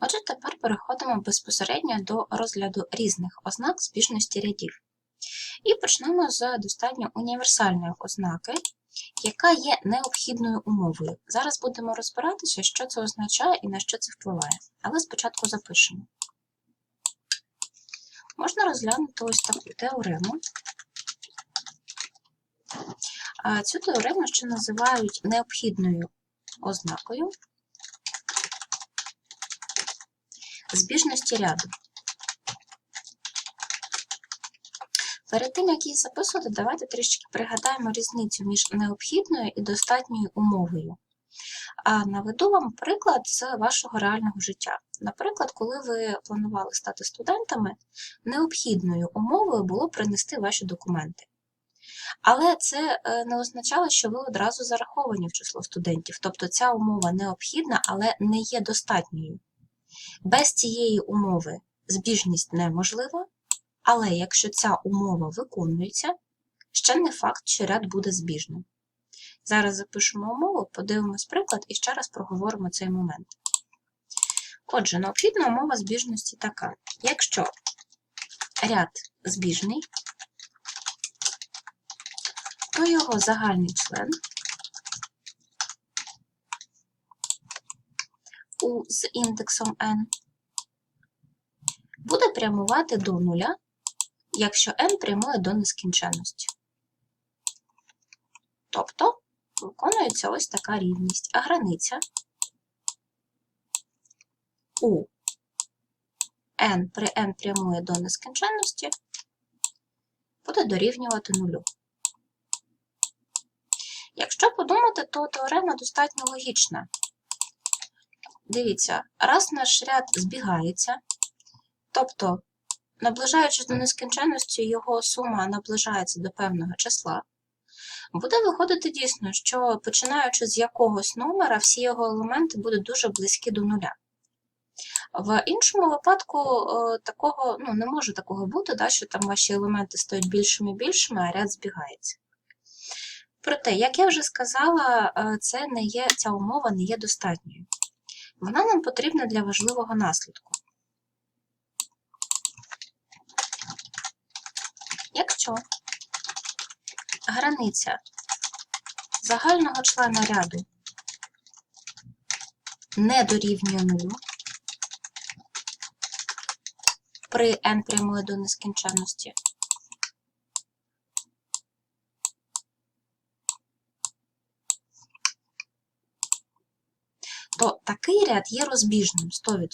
Отже, тепер переходимо безпосередньо до розгляду різних ознак збіжності рядів. І почнемо з достатньо універсальної ознаки, яка є необхідною умовою. Зараз будемо розбиратися, що це означає і на що це впливає. Але спочатку запишемо. Можна розглянути ось таку теорему. Цю теорему ще називають необхідною ознакою збіжності ряду. Перед тим, як її записувати, давайте трішки пригадаємо різницю між необхідною і достатньою умовою. А наведу вам приклад з вашого реального життя. Наприклад, коли ви планували стати студентами, необхідною умовою було принести ваші документи. Але це е, не означало, що ви одразу зараховані в число студентів. Тобто ця умова необхідна, але не є достатньою. Без цієї умови збіжність неможлива, але якщо ця умова виконується, ще не факт, що ряд буде збіжним. Зараз запишемо умову, подивимось приклад і ще раз проговоримо цей момент. Отже, необхідна умова збіжності така. Якщо ряд збіжний, то його загальний член у з індексом n буде прямувати до нуля, якщо n прямує до нескінченності. Тобто виконується ось така рівність, а границя у n при n прямує до нескінченності буде дорівнювати нулю. Якщо подумати, то теорема достатньо логічна. Дивіться, раз наш ряд збігається, тобто, наближаючись до нескінченності, його сума наближається до певного числа, буде виходити дійсно, що починаючи з якогось номера, всі його елементи будуть дуже близькі до нуля. В іншому випадку такого ну, не може такого бути, да, що там ваші елементи стають більшими і більшими, а ряд збігається. Проте, як я вже сказала, це не є, ця умова не є достатньою. Вона нам потрібна для важливого наслідку. Якщо границя загального члена ряду не дорівнює нулю, при n прямує до нескінченності, то такий ряд є розбіжним 100%.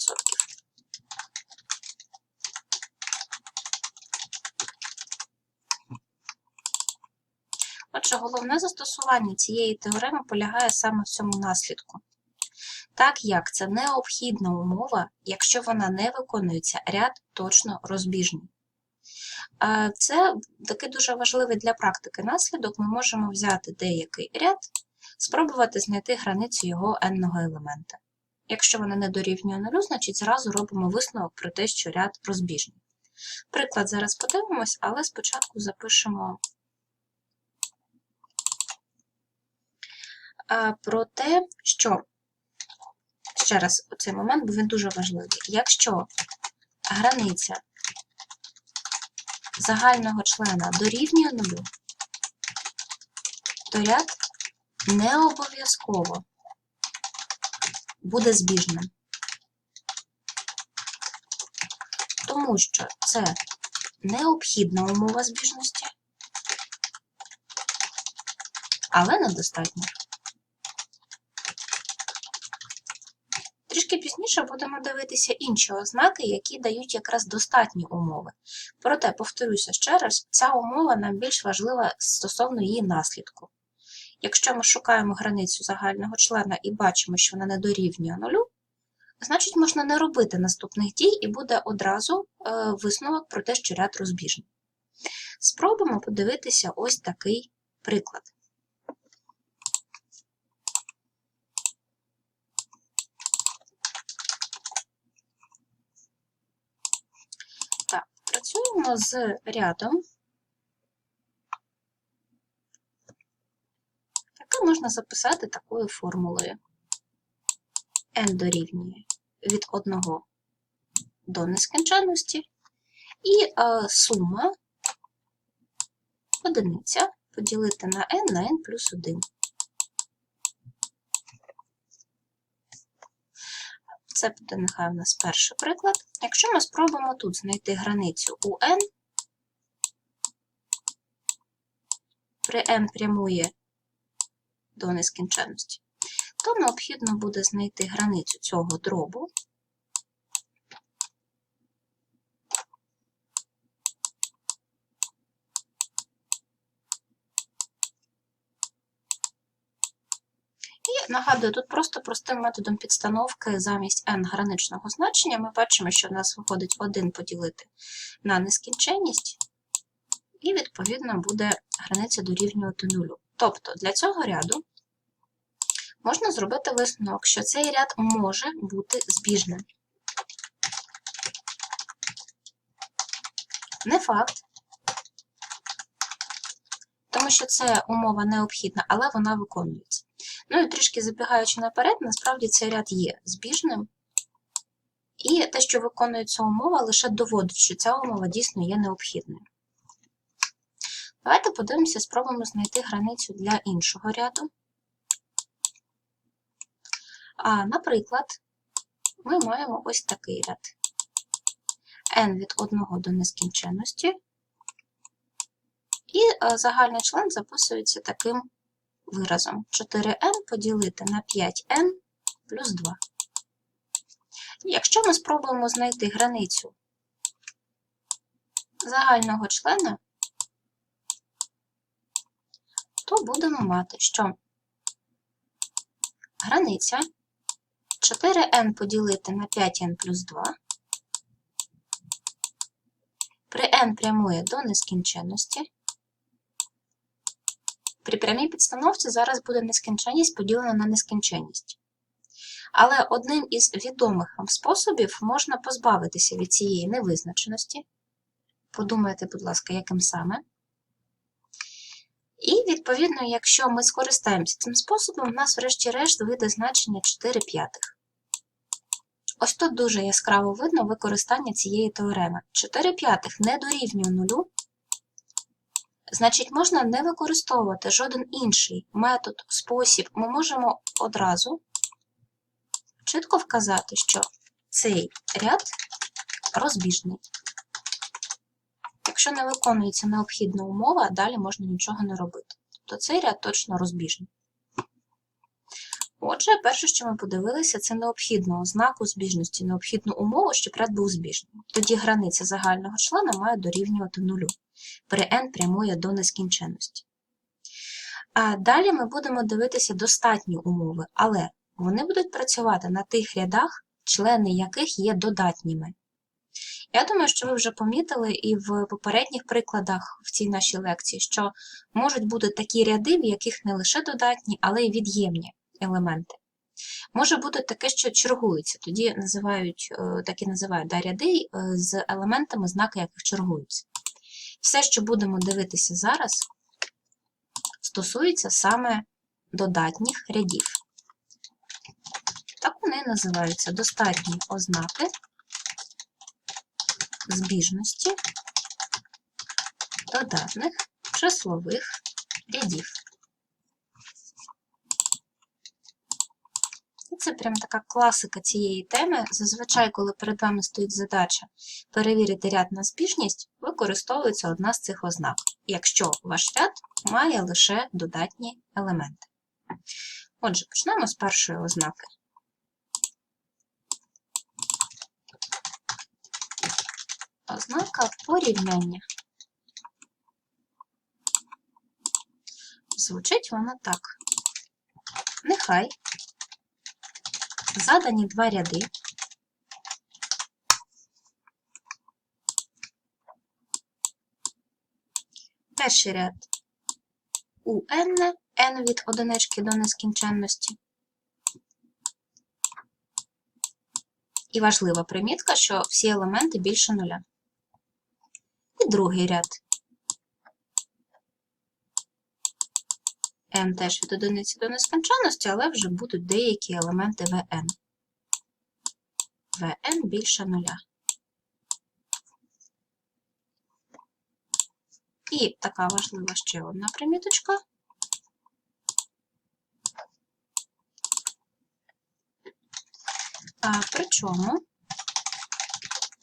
Отже, головне застосування цієї теореми полягає саме в цьому наслідку. Так як це необхідна умова, якщо вона не виконується, ряд точно розбіжний. Це такий дуже важливий для практики наслідок. Ми можемо взяти деякий ряд, спробувати знайти границю його n-ного елемента. Якщо вона не дорівнює нулю, значить зразу робимо висновок про те, що ряд розбіжний. Приклад зараз подивимось, але спочатку запишемо про те, що, ще раз, цей момент, бо він дуже важливий. Якщо границя загального члена дорівнює нулю, то ряд не обов'язково буде збіжним. Тому що це необхідна умова збіжності, але недостатньо. Трішки пізніше будемо дивитися інші ознаки, які дають якраз достатні умови. Проте, повторюся ще раз, ця умова нам більш важлива стосовно її наслідку. Якщо ми шукаємо границю загального члена і бачимо, що вона не дорівнює нулю, значить можна не робити наступних дій і буде одразу е, висновок про те, що ряд розбіжний. Спробуємо подивитися ось такий приклад. Працюємо з рядом. Яке можна записати такою формулою. n дорівнює від 1 до нескінченності, і е, сума одиниця поділити на n на n плюс 1. Це буде нехай у нас перший приклад. Якщо ми спробуємо тут знайти границю у n, при n прямує до нескінченності, то необхідно буде знайти границю цього дробу. І нагадую, тут просто простим методом підстановки замість n граничного значення ми бачимо, що в нас виходить 1 поділити на нескінченність, і, відповідно, буде границя дорівнювати нулю. Тобто для цього ряду можна зробити висновок, що цей ряд може бути збіжним. Не факт, тому що це умова необхідна, але вона виконується. Ну і трішки забігаючи наперед, насправді цей ряд є збіжним, і те, що виконується умова, лише доводить, що ця умова дійсно є необхідною. Давайте подивимося, спробуємо знайти границю для іншого ряду. А, Наприклад, ми маємо ось такий ряд n від 1 до нескінченності, і е, загальний член записується таким виразом 4n поділити на 5n плюс 2. Якщо ми спробуємо знайти границю загального члена, то будемо мати, що границя 4n поділити на 5n плюс 2 при n прямує до нескінченності. При прямій підстановці зараз буде нескінченність поділена на нескінченність. Але одним із відомих вам способів можна позбавитися від цієї невизначеності. Подумайте, будь ласка, яким саме. І, відповідно, якщо ми скористаємося цим способом, у нас, врешті-решт, вийде значення 4 п'ятих. Ось тут дуже яскраво видно використання цієї теореми. 4 п'ятих не дорівнює нулю, значить, можна не використовувати жоден інший метод, спосіб. Ми можемо одразу чітко вказати, що цей ряд розбіжний. Якщо не виконується необхідна умова, далі можна нічого не робити. Тобто цей ряд точно розбіжний. Отже, перше, що ми подивилися, це необхідну ознаку збіжності, необхідну умову, щоб ряд був збіжним. Тоді границя загального члена має дорівнювати нулю. При n прямує до нескінченності. А далі ми будемо дивитися достатні умови, але вони будуть працювати на тих рядах, члени яких є додатніми. Я думаю, що ви вже помітили і в попередніх прикладах в цій нашій лекції, що можуть бути такі ряди, в яких не лише додатні, але й від'ємні елементи. Може бути таке, що чергуються, тоді називають, е, так і називають да, ряди е, з елементами, знаки яких чергуються. Все, що будемо дивитися зараз, стосується саме додатніх рядів. Так вони називаються достатні ознаки збіжності додатних числових рядів. Це прям така класика цієї теми. Зазвичай, коли перед вами стоїть задача перевірити ряд на збіжність, використовується одна з цих ознак, якщо ваш ряд має лише додатні елементи. Отже, почнемо з першої ознаки. Ознака порівняння. Звучить вона так. Нехай задані два ряди. Перший ряд у n, n від одинички до нескінченності. І важлива примітка, що всі елементи більше нуля. І другий ряд. n теж від одиниці до нескінченності, але вже будуть деякі елементи Vn. Vn більше нуля. І така важлива ще одна приміточка. Причому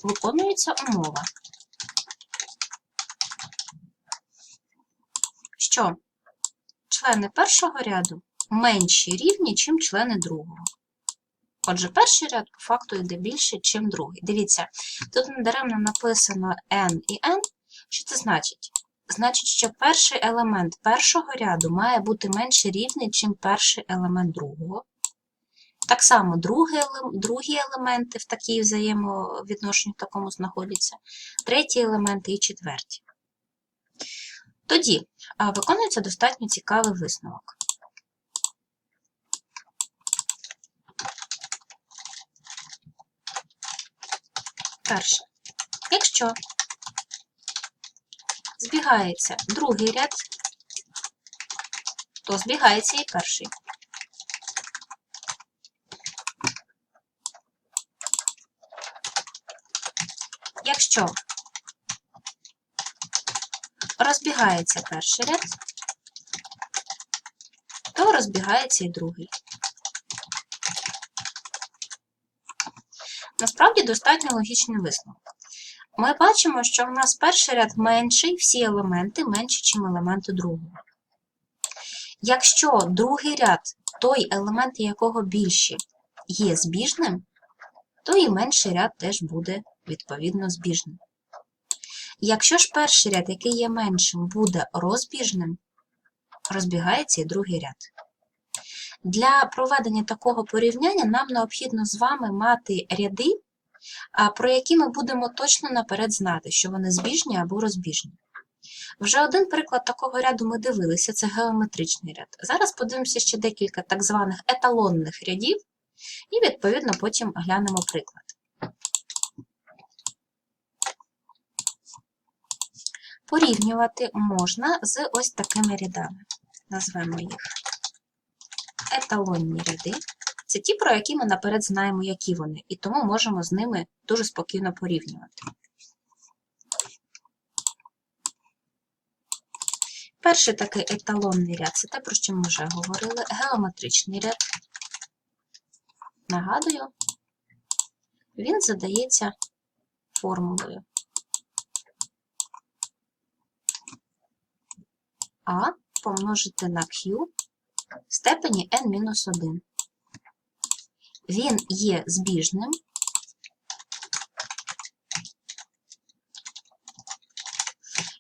виконується умова, що члени першого ряду менші рівні, чим члени другого. Отже, перший ряд по факту йде більше, ніж другий. Дивіться, тут недаремно написано n і n. Що це значить? Значить, що перший елемент першого ряду має бути менше рівний, ніж перший елемент другого. Так само другі елементи в такій взаємовідношенні в такому знаходяться, треті елементи і четверті. Тоді виконується достатньо цікавий висновок. Перше. Якщо збігається другий ряд, то збігається і перший. Якщо розбігається перший ряд, то розбігається і другий. Насправді достатньо логічний висновок. Ми бачимо, що в нас перший ряд менший, всі елементи менші, ніж елементи другого. Якщо другий ряд, той елементи якого більші, є збіжним, то і менший ряд теж буде відповідно збіжним. Якщо ж перший ряд, який є меншим, буде розбіжним, розбігається і другий ряд. Для проведення такого порівняння нам необхідно з вами мати ряди, про які ми будемо точно наперед знати, що вони збіжні або розбіжні. Вже один приклад такого ряду ми дивилися це геометричний ряд. Зараз подивимося ще декілька так званих еталонних рядів, і, відповідно, потім глянемо приклад. Порівнювати можна з ось такими рядами. Назвемо їх еталонні ряди. Це ті, про які ми наперед знаємо, які вони, і тому можемо з ними дуже спокійно порівнювати. Перший такий еталонний ряд це те, про що ми вже говорили, геометричний ряд. Нагадую, він задається формулою А помножити на Q в степені n-1. Він є збіжним,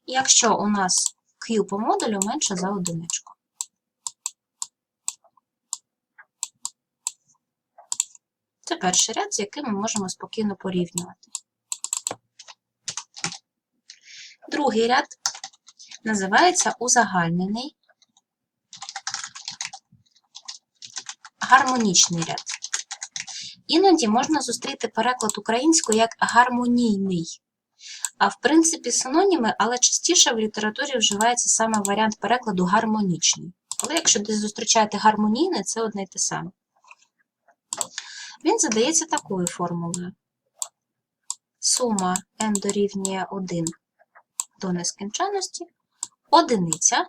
якщо у нас Q по модулю менше за одиничку. Це перший ряд, з яким ми можемо спокійно порівнювати. Другий ряд називається узагальнений гармонічний ряд. Іноді можна зустріти переклад українською як гармонійний. А в принципі синоніми, але частіше в літературі вживається саме варіант перекладу гармонічний. Але якщо десь зустрічаєте гармонійне, це одне й те саме. Він задається такою формулою. Сума n дорівнює 1 до нескінченності, одиниця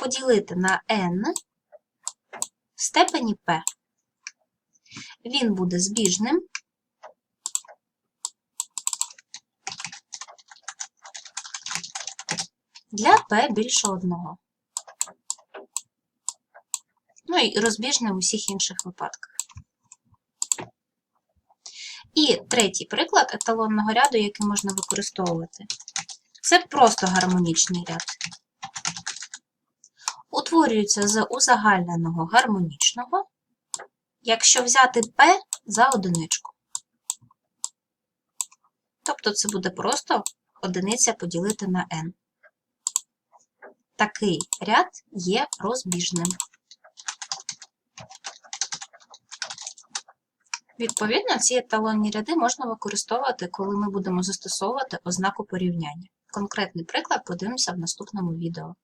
поділити на n в степені p. Він буде збіжним. Для p більше одного. Ну і розбіжним у всіх інших випадках. І третій приклад еталонного ряду, який можна використовувати, це просто гармонічний ряд. Утворюється з узагальненого гармонічного, якщо взяти P за одиничку. Тобто це буде просто одиниця поділити на n. Такий ряд є розбіжним. Відповідно, ці еталонні ряди можна використовувати, коли ми будемо застосовувати ознаку порівняння. Конкретний приклад подивимося в наступному відео.